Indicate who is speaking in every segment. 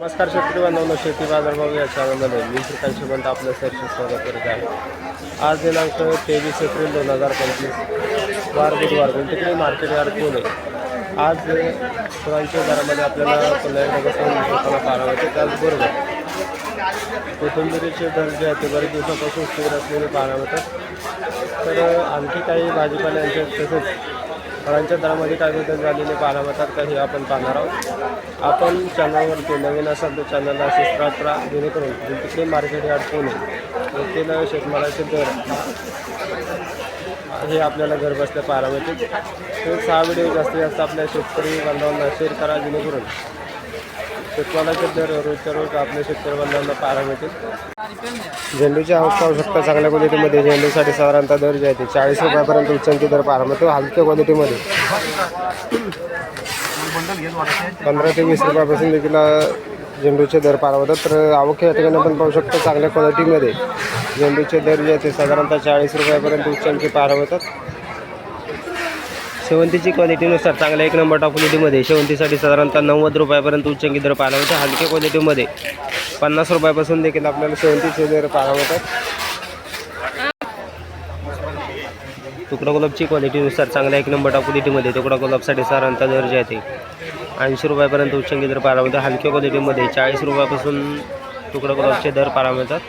Speaker 1: नमस्कार शेतकरी बांधवांनो शेती बाजारभाव या चॅनलमध्ये मी श्रीकांत शिवंत आपलं सरचे स्वागत करत आहे. आज दिनांक तेवीस एप्रिल दोन हजार पंचवीस वार बुधवार गुंठिकली मार्केट यार्ड पुणे आज फुलांच्या दरामध्ये आपल्याला पुन्हा एकदा बसून त्याचबरोबर कोथिंबिरीचे दर जे आहेत ते बरेच दिवसापासून स्थिर असलेले पाहायला मिळतात. तर आणखी काही भाजीपाल्यांचे तसेच फळांच्या दरामध्ये काय बदल झालेले पाहायला मिळतात का हे आपण पाहणार आहोत. आपण चॅनलवरती नवीन असाल तर चॅनलला सबस्क्राईब करा जेणेकरून तिकडे मार्केट यार्ड पुणे येथील शेतमालाचे दर हे आपल्याला घर बसल्या पाहायला मिळते तर हा व्हिडिओ जास्तीत जास्त आपल्या शेतकरी बांधवांना शेअर करा जेणेकरून शेतमालाचे दर रोजच्या रोज आपल्या शेतकरी बांधवांना पाहायला मिळतील? झेंडूची आवक पाहू शकता चांगल्या क्वालिटीमध्ये झेंडूसाठी साधारणतः दर जे आहे ते चाळीस रुपयापर्यंत उच्चांकी दर पाहायला मिळतो. हलक्या क्वालिटीमध्ये पंधरा ते वीस रुपयापासून देखील झेंडूचे दर पाहायला मिळतात. तर आवक या ठिकाणी आपण पाहू शकतो चांगल्या क्वालिटीमध्ये झेंडूचे दर जे आहे ते साधारणतः चाळीस रुपयापर्यंत उच्चांकी पाहायला मिळतात. शेवंतीची क्वालिटीनुसार चांगल्या एक नंबर टॉप क्वालिटीमध्ये शेवंतीसाठी साधारणतः नव्वद रुपयापर्यंत उच्चंकी दर पाहायला मिळतात. हलक्या क्वालिटीमध्ये पन्नास रुपयापासून देखील आपल्याला शेवंतीचे दर पाहायला मिळतात. तुकडा गुलाबची क्वालिटीनुसार चांगल्या एक नंबर टॉप क्वालिटीमध्ये तुकडा गुलाबसाठी साधारणतः दर जे आहे ऐंशी रुपयापर्यंत उच्चंकी दर पाहायला मिळतात. हलक्या क्वालिटीमध्ये चाळीस रुपयापासून तुकडा गुलाबचे दर पाहायला मिळतात.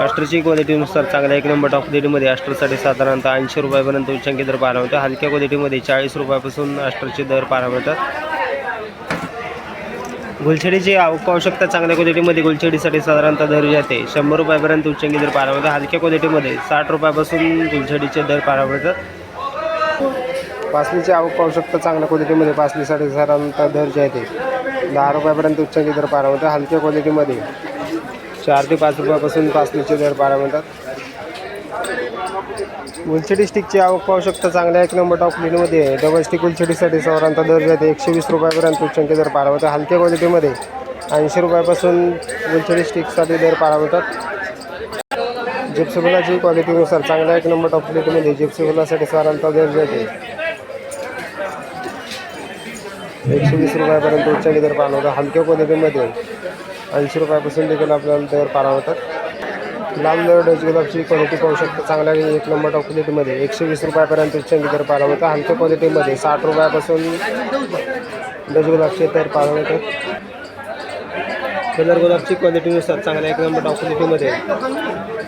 Speaker 1: अष्टरची क्वालिटीनुसार चांगल्या एक नंबर टॉप क्वालिटीमध्ये अष्टरसाठी साधारणतः ऐंशी रुपयापर्यंत उच्चांकी दर पाहायला मिळतो. हलक्या क्वालिटीमध्ये चाळीस रुपयापासून अष्टरचे दर पाहायला मिळतात. गुलछडीची आवक चांगल्या क्वालिटीमध्ये गुलछडीसाठी साधारणतः दर जाते शंभर रुपयापर्यंत उच्चांकी दर पाहायला मिळतात. हलक्या क्वालिटीमध्ये साठ रुपयापासून गुलछडीचे दर पाहायला मिळतात. पासलीची आवक पाहू शकता चांगल्या क्वालिटीमध्ये पासलीसाठी साधारणतः दर जे आहे ते दहा रुपयापर्यंत उच्चांकी दर पाहायला मिळतात. हलक्या क्वालिटीमध्ये चार ते पाच रुपयापासून पाच पासलीचे दर बारा मिळतात उलछडी स्टिकची आवक पाहू शकता चांगल्या एक नंबर टॉप आहे. डबल स्टिक उलछडीसाठी साधारणतः दर जाते एकशे वीस रुपयापर्यंत उच्चांचे दर पारा होतात हलक्या क्वालिटीमध्ये ऐंशी रुपयापासून उलछडी स्टिकसाठी दर पारा होतात. जिप्सीफुलाची क्वालिटीनुसार चांगल्या एक नंबर टॉप क्वालिटीमध्ये जिप्सी फुलासाठी साधारणतः दर जाते एकशे वीस रुपयापर्यंत उच्चांचे दर पारा होतात हलक्या क्वालिटीमध्ये ऐंशी रुपयापासून देखील आपल्याला त्यावर पारा होतात. लाल डच गुलाबची क्वालिटी पाहू शकतो. चांगल्या एक नंबर टॉप क्वालिटीमध्ये एकशे वीस रुपयापर्यंत उच्चांकी पारा पाहायला होता आमच्या क्वालिटीमध्ये साठ रुपयापासून डच गुलाबचे तर पारा होतात कलर गुलाबची क्वालिटीनुसार चांगल्या एक नंबर टॉप क्वालिटीमध्ये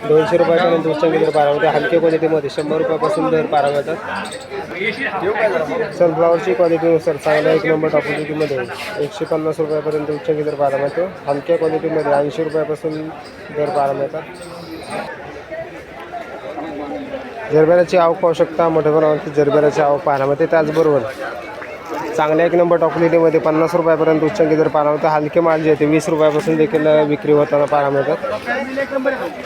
Speaker 1: दोनशे रुपयापर्यंत उच्चांकी दर पारा होते हलक्या क्वालिटीमध्ये शंभर रुपयापासून दर पारा मिळतात सनफ्लावरची क्वालिटीनुसार चांगल्या एक नंबर टॉप क्वालिटीमध्ये एकशे पन्नास रुपयापर्यंत उच्च दर पारा मिळतो हलक्या क्वालिटीमध्ये ऐंशी रुपयापासून दर पारा मिळतात जरबेराची आवक पाहू शकता. मोठ्या प्रमाणात जरबेराची आवक पाहायला मिळते त्याचबरोबर चांगल्या एक नंबर टॉक्लिटीमध्ये पन्नास रुपयापर्यंत उच्चांकी दर पारा मिळतो हलके माल जे ते वीस रुपयापासून देखील विक्री होताना पारा मिळतात.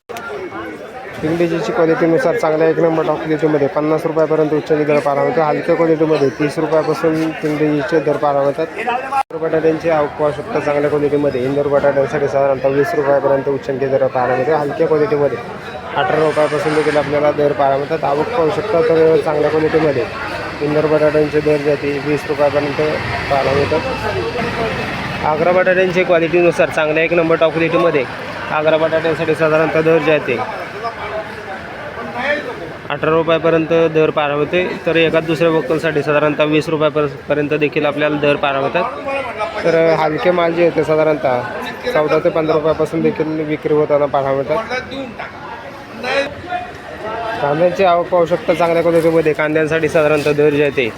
Speaker 1: इंग्लिशीची क्वालिटीनुसार चांगल्या एक नंबर टॉप क्वालिटीमध्ये पन्नास रुपयापर्यंत उच्चनी दर पाहायला मिळतो हलक्या क्वालिटीमध्ये तीस रुपयापासून इंडिजीचे दर पाहायला मिळतात इंदोर बटाट्यांची आवक पाहू शकता चांगल्या क्वालिटीमध्ये. इंदोर बटाट्यांसाठी साधारणतः वीस रुपयापर्यंत उच्चांकी दर पाहायला मिळतो हलक्या क्वालिटीमध्ये अठरा रुपयापासून देखील आपल्याला दर पाहायला मिळतात आवक पाहू शकता तर चांगल्या क्वालिटीमध्ये इंदोर बटाट्यांचे दर जाते वीस रुपयापर्यंत पाहायला मिळतात आग्रा बटाट्यांची क्वालिटीनुसार चांगल्या एक नंबर टॉप क्वालिटीमध्ये आग्रा बटाट्यांसाठी साधारणतः दर जाते अठरा रुपयापर्यंत दर पार होते. तर एका दुसऱ्या वक्कलसाठी साधारणतः वीस रुपयापर्यंत देखील आपल्याला दर पार होतात. तर हलके माल जे होते साधारणतः चौदा ते पंधरा रुपयापासून देखील विक्री होताना पाहायला मिळतात. कांद्यांची आवक पाहू शकता चांगल्या क्वालिटीमध्ये. कांद्यांसाठी साधारणतः दर जे आहे ते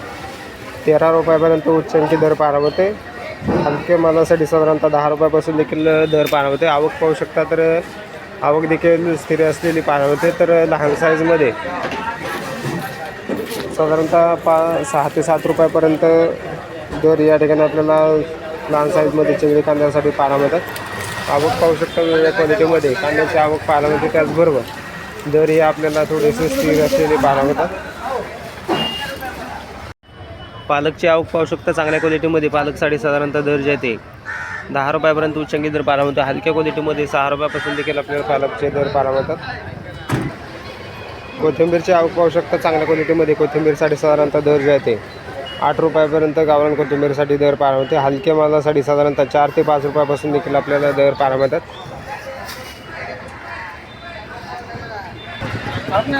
Speaker 1: तेरा रुपयापर्यंत उच्चांकी दर पार होते. हलके मालासाठी साधारणतः दहा रुपयापासून देखील दर पार होते. आवक पाहू शकता तर आवक देखील स्थिर असलेली पाहायला होते तर लहान साईजमध्ये साधारणतः पा सहा ते सात रुपयापर्यंत दर या ठिकाणी आपल्याला लहान साईजमध्ये चिंगडी कांद्यासाठी पाहायला मिळतात. आवक पाहू शकता वेगवेगळ्या क्वालिटीमध्ये कांद्याची आवक पाहायला मिळते त्याचबरोबर दर हे आपल्याला थोडेसे स्थिर असलेले पाहायला मिळतात. पालकची आवक पाहू शकता चांगल्या क्वालिटीमध्ये पालकसाठी साधारणतः दर जे आहे ते दहा रुपयापर्यंत उच्चंगी दर पाहायला मिळतो हलक्या क्वालिटीमध्ये सहा रुपयापासून देखील आपल्याला पालकचे दर पाहायला मिळतात कोथिंबीरची आवक पाहू शकता. चांगल्या क्वालिटीमध्ये कोथिंबीरसाठी साधारणतः दर जे आहे ते आठ रुपयापर्यंत गावरान कोथिंबीरसाठी दर पाहायला मिळते हलक्या मालासाठी साधारणतः चार ते पाच रुपयापासून देखील आपल्याला दर पाहायला मिळतात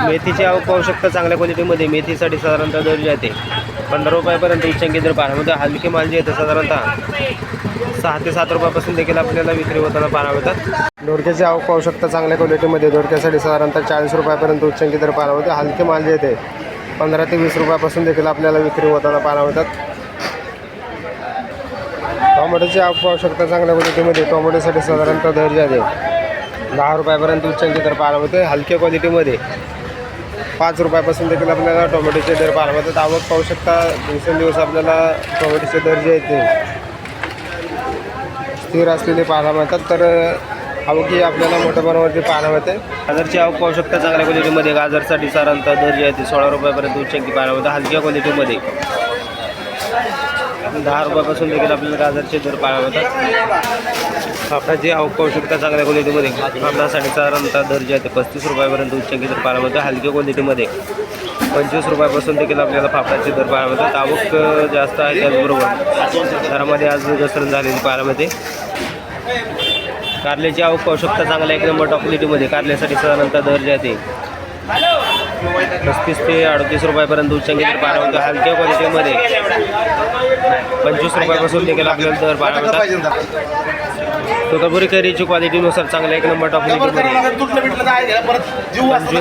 Speaker 1: मेथीची आवक पाहू शकता. चांगल्या क्वालिटीमध्ये मेथीसाठी साधारणतः दर जे आहे पंधरा रुपयापर्यंत उच्चांकी दर पाहायला म्हणजे हलके माल जे येतं साधारणतः सहा ते सात रुपयापासून देखील आपल्याला विक्री होताना पाहायला मिळतात. दोडक्याची आवक पाहू शकता चांगल्या क्वालिटीमध्ये. दोडक्यासाठी साधारणतः चाळीस रुपयापर्यंत उच्चांकी दर पाहायला मिळतो. हलके माल जे येते पंधरा ते वीस रुपयापासून देखील आपल्याला विक्री होताना पाहायला मिळतात. टोमॅटोची आवक पाहू शकता चांगल्या क्वालिटीमध्ये. टोमॅटोसाठी साधारणतः दर जे आहे दहा रुपयापर्यंत उच्चांकी दर पाहायला मिळते. हलक्या क्वालिटीमध्ये पाच रुपयापासून देखील आपल्याला टोमॅटोचे दर पाहायला आवक पाहू शकता दिवसेंदिवस आपल्याला टोमॅटोचे दर जे आहेत ते स्थिर असलेले पाहायला मिळतात. तर आवक ही आपल्याला मोठ्या प्रमाणावरती पाहायला मिळते. गाजरची आवक पाहू शकता चांगल्या क्वालिटीमध्ये गाजरसाठी साधारणतः दर जे आहे ते सोळा रुपयापर्यंत उच्चांकी पाहायला मिळतं हलक्या क्वालिटीमध्ये दहा रुपयापासून देखील आपल्याला गाजरचे दर पाहायला मिळतात. आपल्याची आवक पाहू शकता चांगल्या क्वालिटीमध्ये आपल्यासाठी साधारणतः दर जे आहे ते पस्तीस रुपयापर्यंत उच्चांकी दर पाहायला हलक्या क्वालिटीमध्ये पंचवीस रुपयापासून देखील आपल्याला फाफडाचे दर पाहायला मिळतात. आवक जास्त आहे त्याचबरोबर. दरामध्ये आज घसरण झालेली पाहायला मिळते. कारल्याची आवक पाहू शकता चांगल्या एक नंबर टॉप क्वालिटीमध्ये कारल्यासाठी साधारणतः दर जे आहे ते पस्तीस ते अडतीस रुपयापर्यंत उच्चांकी दर पाहायला होतं हलक्या क्वालिटीमध्ये पंचवीस रुपयापासून देखील आपल्याला दर पाहायला होता तुकापुरी कैरीची क्वालिटीनुसार चांगला एक नंबर टॉप पंचवीस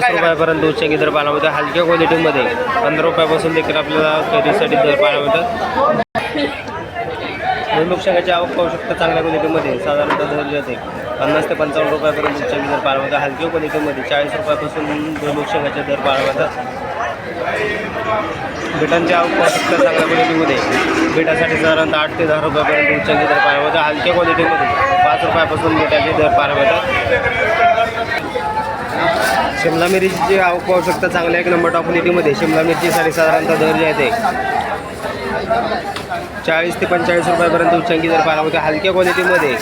Speaker 1: रुपयापर्यंत उच्चांकी दर पाहायला होतं हलक्या क्वालिटीमध्ये पंधरा रुपयापासून देखील आपल्याला कैरीसाठी दर पाहायला होतं भुईमुग आवक पाहू शकता चांगल्या क्वालिटीमध्ये साधारणतः धरली जाते. पन्नास ते पंचावन्न रुपयापर्यंत उच्चांकी दर पाहायला मिळतात हलक्या क्वालिटीमध्ये चाळीस रुपयापासून भुईमुग दर पाहायला बिटांच्या बिटांची चांगल्या क्वालिटीमध्ये बिटासाठी साधारणतः आठ ते दहा रुपयापर्यंत उच्चांकी दर पाहायला हलक्या क्वालिटीमध्ये पाच रुपयापासून बिटाचे दर पाहायला शिमला मिरचीची आवक पाहू शकता चांगल्या एक नंबर टॉप क्वालिटीमध्ये शिमला मिरचीसाठी साधारणतः दर जे आहे ते चाळीस ते पंचेचाळीस रुपयापर्यंत उच्चांकी दर पाहायला मिळते हलक्या क्वालिटीमध्ये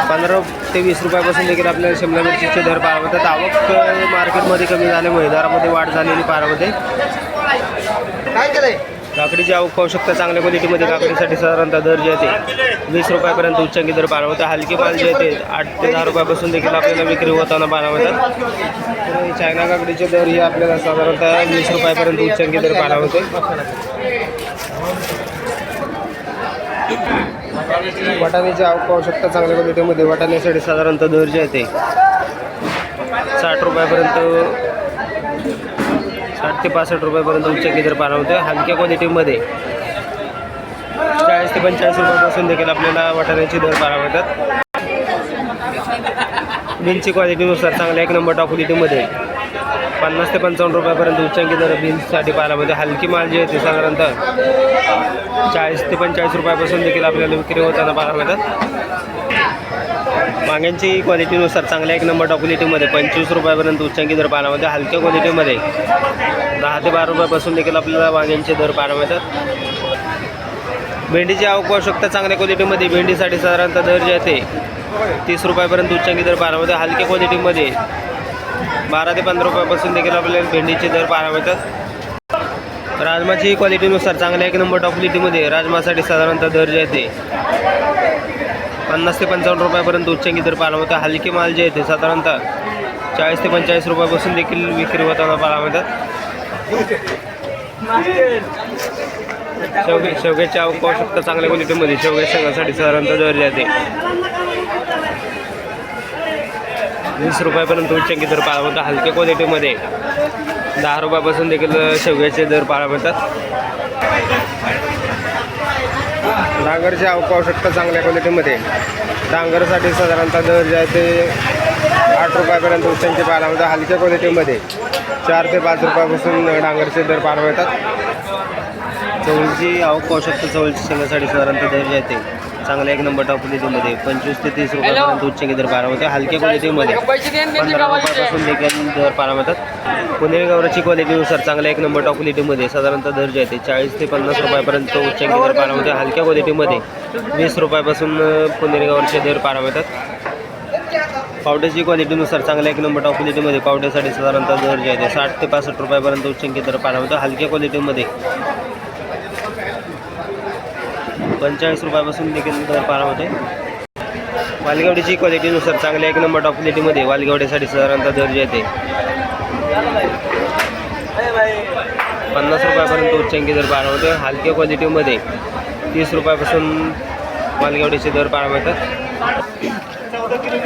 Speaker 1: पंधरा ते वीस रुपयापासून देखील आपल्याला शिमला मिरचीचे दर मिळतात आवक मार्केटमध्ये कमी झाल्यामुळे दरामध्ये वाढ झालेली मिळते काकडीची आवक पाहू शकता चांगल्या क्वालिटीमध्ये काकडीसाठी साधारणतः दर जे आहे वीस रुपयापर्यंत उच्चांकी दर मिळते हलके माल जे आहे ते आठ ते दहा रुपयापासून देखील आपल्याला विक्री होताना तर चायना काकडीचे दर हे आपल्याला साधारणतः वीस रुपयापर्यंत उच्चांकी दर मिळते वाटाण्याची आवक पाहू शकता चांगल्या क्वालिटीमध्ये वाटाण्यासाठी साधारणतः दर जे आहे ते साठ रुपयापर्यंत साठ ते पासष्ट रुपयापर्यंत उच्च दर पाला होतं हलक्या क्वालिटीमध्ये चाळीस ते पंचाळीस रुपयापासून देखील आपल्याला वाटाण्याची दर पाहायला मिळतात. बीन्सची क्वालिटीनुसार चांगल्या एक नंबर टॉप क्वालिटीमध्ये पन्नास ते पंचावन्न रुपयापर्यंत उच्चांकी दर बीन्ससाठी पाहायला मिळते. हलकी माल जी आहे ती साधारणतः चाळीस ते पंचेचाळीस रुपयापासून देखील आपल्याला विक्री होताना पाहायला मिळतात वांग्यांची क्वालिटीनुसार चांगल्या एक नंबर टॉप क्वालिटीमध्ये पंचवीस रुपयापर्यंत उच्चांकी दर पाहायला मिळते हलक्या क्वालिटीमध्ये दहा ते बारा रुपयापासून देखील आपल्याला वांग्यांचे दर पाहायला मिळतात. भेंडीची आवक पाहू शकता चांगल्या क्वालिटीमध्ये भेंडीसाठी साधारणतः दर जे आहे तीस रुपयापर्यंत उच्चांकी दर पाहायला मिळते हलक्या क्वालिटीमध्ये बारा ते पंधरा रुपयापासून देखील आपल्याला भेंडीचे दर पाहायला मिळतात. राजमाची क्वालिटीनुसार चांगल्या एक नंबर टॉप क्वालिटीमध्ये राजमासाठी साधारणतः दर जे आहे पन्नास ते पंचावन्न रुपयापर्यंत उच्चांकी दर पाहायला मिळतात हलके माल जे आहे साधारणतः चाळीस ते पंचेचाळीस रुपयापासून देखील विक्री होताना पाहायला मिळतात. शेवगे शेवग्याची आवक पाहू शकता चांगल्या क्वालिटीमध्ये शेवग्या शेंगासाठी साधारणतः दर जे आहे वीस रुपयापर्यंत उच्चांकी दर पाहायला मिळतात हलक्या क्वालिटीमध्ये दहा रुपयापासून देखील शेवग्याचे दर पाहायला मिळतात. डांगरची आवक पाहू शकता चांगल्या क्वालिटीमध्ये. डांगरसाठी साधारणतः दर जे आहे ते आठ रुपयापर्यंत उच्चांचे पाहायला मिळतात हलक्या क्वालिटीमध्ये. चार ते पाच रुपयापासून डांगरचे दर पाहायला मिळतात. चवळीची आवक पाहू शकता चवळीची शेंगासाठी साधारणतः दर जे आहे ते चांगल्या एक नंबर टॉप क्वालिटीमध्ये पंचवीस ते तीस रुपयापर्यंत उच्चांकी दर पाहायला मिळते हलक्या क्वालिटीमध्ये पंधरा रुपयापासून देखील दर पाहायला मिळतात पुणेरी गवराची क्वालिटीनुसार चांगल्या एक नंबर टॉप क्वालिटीमध्ये साधारणतः दर जे आहे ते चाळीस ते पन्नास रुपयापर्यंत उच्चांकी दर पाहायला मिळते हलक्या क्वालिटीमध्ये वीस रुपयापासून अ, पुणेरी गवरचे दर पाहायला मिळतात पावट्याची क्वालिटीनुसार चांगल्या एक नंबर टॉप क्वालिटीमध्ये पावट्यासाठी साधारणतः दर जे आहे ते साठ ते पासष्ट रुपयापर्यंत उच्चांकी दर पाहायला मिळतं हलक्या क्वालिटीमध्ये पंचेचाळीस रुपयापासून देखील दर पाहायला होते वालगावडीची क्वालिटीनुसार चांगल्या एक नंबर टॉप क्वालिटीमध्ये वालगावडीसाठी साधारणतः दर जे येते. पन्नास रुपयापर्यंत उच्चांकी दर पारा होते हलक्या क्वालिटीमध्ये तीस रुपयापासून वालगावडीचे दर पारा मिळतात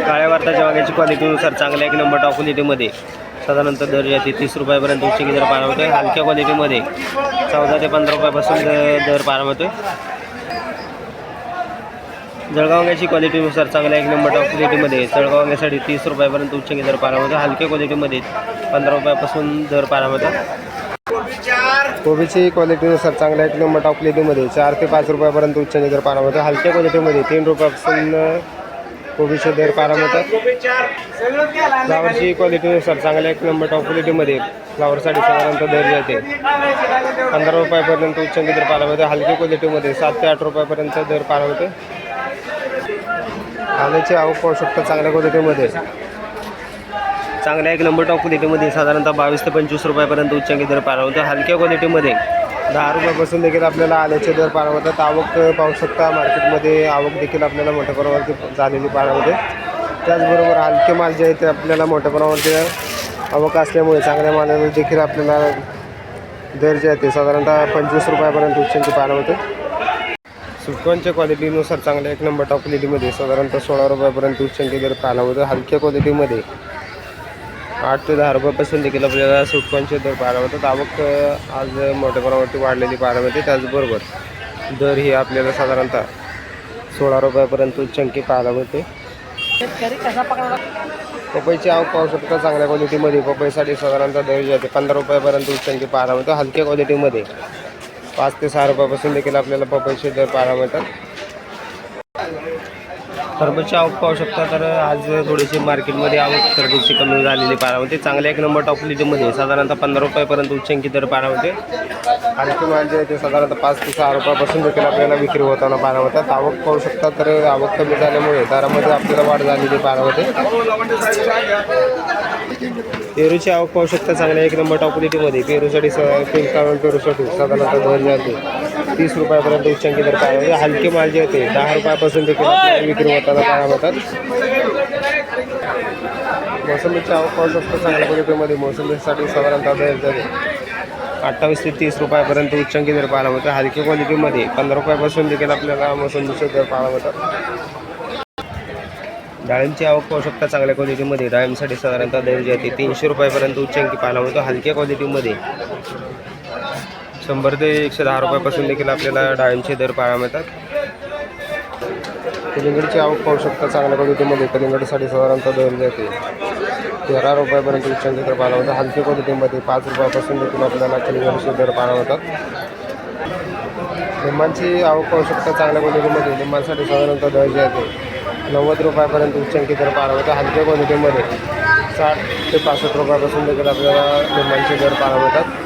Speaker 1: काळ्या वार्ताच्या वाग्याची क्वालिटीनुसार चांगल्या एक नंबर टॉप क्वालिटीमध्ये साधारणतः दर जे तीस रुपयापर्यंत उच्चांकी दर पारा होते हलक्या क्वालिटीमध्ये चौदा ते पंधरा रुपयापासून दर पारा होते जळगाव वांग्याची क्वालिटीनुसार चांगल्या एक नंबर टॉप क्वालिटीमध्ये जळगाव वांग्यासाठी तीस रुपयापर्यंत उच्चांकी दर पाहायला मिळतो हलक्या क्वालिटीमध्ये पंधरा रुपयापासून दर पाहायला कोबीची क्वालिटीनुसार चांगल्या एक नंबर टॉप क्वालिटीमध्ये चार ते पाच रुपयापर्यंत उच्चांकी दर पाहायला मिळतो हलक्या क्वालिटीमध्ये तीन रुपयापासून कोबीचे दर पाहायला मिळतात फ्लावरची क्वालिटीनुसार चांगल्या एक नंबर टॉप क्वालिटीमध्ये फ्लावरसाठी साधारणतः दर येते पंधरा रुपयापर्यंत उच्चांकी दर पाहायला मिळतो हलक्या क्वालिटीमध्ये सात ते आठ रुपयापर्यंत दर पाहायला मिळतो आल्याची आवक पाहू शकता चांगल्या क्वालिटीमध्ये. चांगल्या एक नंबर टॉप क्वालिटीमध्ये साधारणतः बावीस ते पंचवीस रुपयापर्यंत उच्चांकी दर पारवतो हलक्या क्वालिटीमध्ये. दहा रुपयापासून देखील आपल्याला आल्याचे दर पारवतात आवक पाहू शकता मार्केटमध्ये आवक देखील आपल्याला मोठ्या प्रमाणावरती झालेली पाहायला त्याचबरोबर हलके माल जे आहे ते आपल्याला मोठ्या प्रमाणावरती आवक असल्यामुळे चांगल्या मालाला देखील आपल्याला दर जे आहे ते साधारणतः पंचवीस रुपयापर्यंत उच्चांकी पाहायला होते क्वालिटीनुसार चांगल्या एक नंबर टॉप क्वालिटीमध्ये साधारणतः सोळा रुपयापर्यंत उच्चांकी दर पाहायला होतं हलक्या क्वालिटीमध्ये आठ ते दहा रुपयापासून देखील आपल्याला सुटकॉनचे दर पाहायला होतात आवक आज मोठ्या प्रमाणावरती वाढलेली पाहायला मिळते. त्याचबरोबर दर ही आपल्याला साधारणतः सोळा रुपयापर्यंत उच्चांकी पाहायला मिळते. पपईची आवक पाहू शकता चांगल्या क्वालिटीमध्ये पपईसाठी साधारणतः दर जे आहे ते पंधरा रुपयापर्यंत उच्चांकी पाहायला मिळतो हलक्या क्वालिटीमध्ये पाच ते सहा रुपयापासून देखील आपल्याला पपईचे दर पाहायला मिळतात. टरबूजची आवक पाहू शकता तर आज थोडीशी मार्केटमध्ये आवक टरबूजची कमी झालेली पाहायला होते चांगल्या एक नंबर टॉप क्वालिटीमध्ये साधारणतः पंधरा रुपयापर्यंत उच्चांकी दर पाहायला होते हलकी माल जे ते साधारणतः पाच ते सहा रुपयापासून देखील आपल्याला विक्री होताना पाहायला होतात आवक पाहू शकता तर आवक कमी झाल्यामुळे दरामध्ये आपल्याला वाढ झालेली पाहायला होते पेरूची आवक पाहू शकता चांगल्या एक नंबर टॉप क्वालिटीमध्ये पेरूसाठी स पिंक पेरूसाठी साधारणतः दर जाते ते तीस रुपयापर्यंत उच्चांकी दर पाहायला होते हलके माल जे होते दहा रुपयापासून देखील विक्री होताना पाहायला होतात मोसंबीची आवक पाहू शकता चांगल्या क्वालिटीमध्ये मोसंबीसाठी साधारणतः दर झाले अठ्ठावीस ते तीस रुपयापर्यंत उच्चांकी दर पाहायला मिळतं. हलकी क्वालिटीमध्ये पंधरा रुपयापासून देखील आपल्याला मोसंबीचे दर पाहायला मिळतात डाळिंबची आवक पाहू शकता चांगल्या क्वालिटीमध्ये डाळिंबसाठी साधारणतः दर जे आहे ते तीनशे रुपयापर्यंत उच्चांकी पाहायला मिळतो. हलक्या क्वालिटीमध्ये शंभर ते एकशे दहा रुपयापासून देखील आपल्याला डाळिंबचे दर पाहायला मिळतात. कलिंगडची आवक पाहू शकता. चांगल्या क्वालिटीमध्ये कलिंगडसाठी साधारणतः दर जाते. तेरा रुपयापर्यंत उच्चांकी दर पाहायला होता. हलक्या क्वालिटीमध्ये पाच रुपयापासून देखील आपल्याला कलिंगडचे दर पाहायला होतात. लिंबांची आवक पाहू शकता. चांगल्या क्वालिटीमध्ये लिंबांसाठी साधारणतः दर जे आहे नव्वद रुपयापर्यंत उच्चांकी दर पाहायला होता. हलक्या क्वालिटीमध्ये साठ ते पासष्ट रुपयापासून देखील आपल्याला लिंबांचे दर पाहायला होतात.